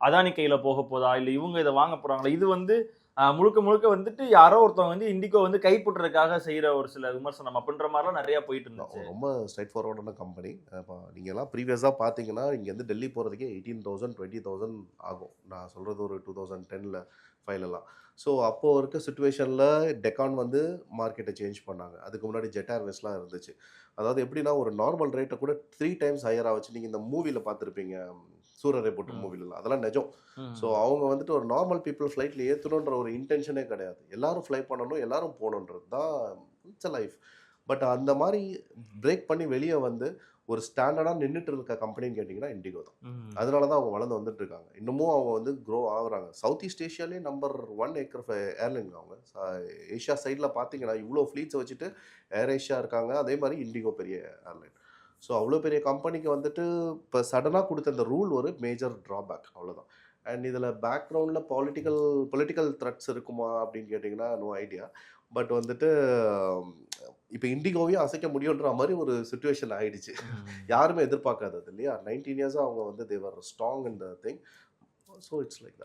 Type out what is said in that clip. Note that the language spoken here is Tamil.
அதானி கையில போக போதா? இல்ல இவங்க இதை வாங்க போறாங்களா? இது வந்து முழுக்க முழுக்க வந்துட்டு யாரோ ஒருத்தவங்க வந்து இண்டிகோ வந்து கைப்பற்றுறதுக்காக செய்யற ஒரு சில விமர்சனம் அப்படின்ற மாதிரிலாம் நிறைய போயிட்டு இருந்துச்சு. ரொம்ப ஸ்ட்ரைட் ஃபார்வர்டான கம்பெனி இப்போ நீங்கள்லாம் ப்ரீவியஸாக பார்த்தீங்கன்னா இங்கேருந்து டெல்லி போகிறதுக்கே எயிட்டீன் தௌசண்ட் டுவெண்ட்டி தௌசண்ட் ஆகும். நான் சொல்கிறது ஒரு டூ தௌசண்ட் டெனில் ஃபைலெல்லாம் ஸோ அப்போது இருக்க சுச்சுவேஷனில் டெக்கான் வந்து மார்க்கெட்டை சேஞ்ச் பண்ணாங்க. அதுக்கு முன்னாடி ஜெட் ஏர்வேஸ்லாம் இருந்துச்சு. அதாவது எப்படின்னா ஒரு நார்மல் ரேட்டை கூட த்ரீ டைம்ஸ் ஹையராக வச்சு நீங்கள் இந்த மூவியில் பார்த்துருப்பீங்க சூரரை போட்டு. மூவிலலாம் அதெல்லாம் நிஜம். ஸோ அவங்க வந்துட்டு ஒரு நார்மல் பீப்புள் ஃப்ளைட்டில் ஏற்றணுன்ற ஒரு இன்டென்ஷனே கிடையாது. எல்லாரும் ஃப்ளை பண்ணணும் எல்லாரும் போகணுன்றது தான் இட்ஸ் லைஃப் பட் அந்த மாதிரி பிரேக் பண்ணி வெளியே வந்து ஒரு ஸ்டாண்டர்டாக நின்றுட்டு இருக்க கம்பெனின்னு கேட்டிங்கன்னா இண்டிகோ தான். அதனால தான் அவங்க வளர்ந்து வந்துட்டு இருக்காங்க. இன்னமும் அவங்க வந்து க்ரோ ஆகுறாங்க. சவுத் ஈஸ்ட் ஏஷியாலே நம்பர் ஒன் ஏக்கர் ஏர்லைன் அவங்க. ஏஷியா சைடில் பார்த்தீங்கன்னா இவ்வளோ ஃப்ளீட்ஸை வச்சுட்டு ஏர் ஏஷியா இருக்காங்க. அதே மாதிரி இண்டிகோ பெரிய ஏர்லைன் ஸோ அவ்வளோ பெரிய கம்பெனிக்கு வந்துட்டு இப்போ சடனாக கொடுத்த இந்த ரூல் ஒரு மேஜர் ட்ராபேக் அவ்வளோதான் அண்ட் இதில் பேக்ரவுண்டில் பொலிட்டிக்கல் பொலிட்டிக்கல் த்ரெட்ஸ் இருக்குமா அப்படின்னு கேட்டிங்கன்னா நோ ஐடியா பட் வந்துட்டு இப்போ இண்டிகோவையும் அசைக்க முடியுன்ற மாதிரி ஒரு சுச்சுவேஷன் ஆயிடுச்சு. ம். யாருமே எதிர்பார்க்காதது இல்லையா? நைன்டீன் இயர்ஸாக அவங்க வந்து தேவர் strong in the thing so it's like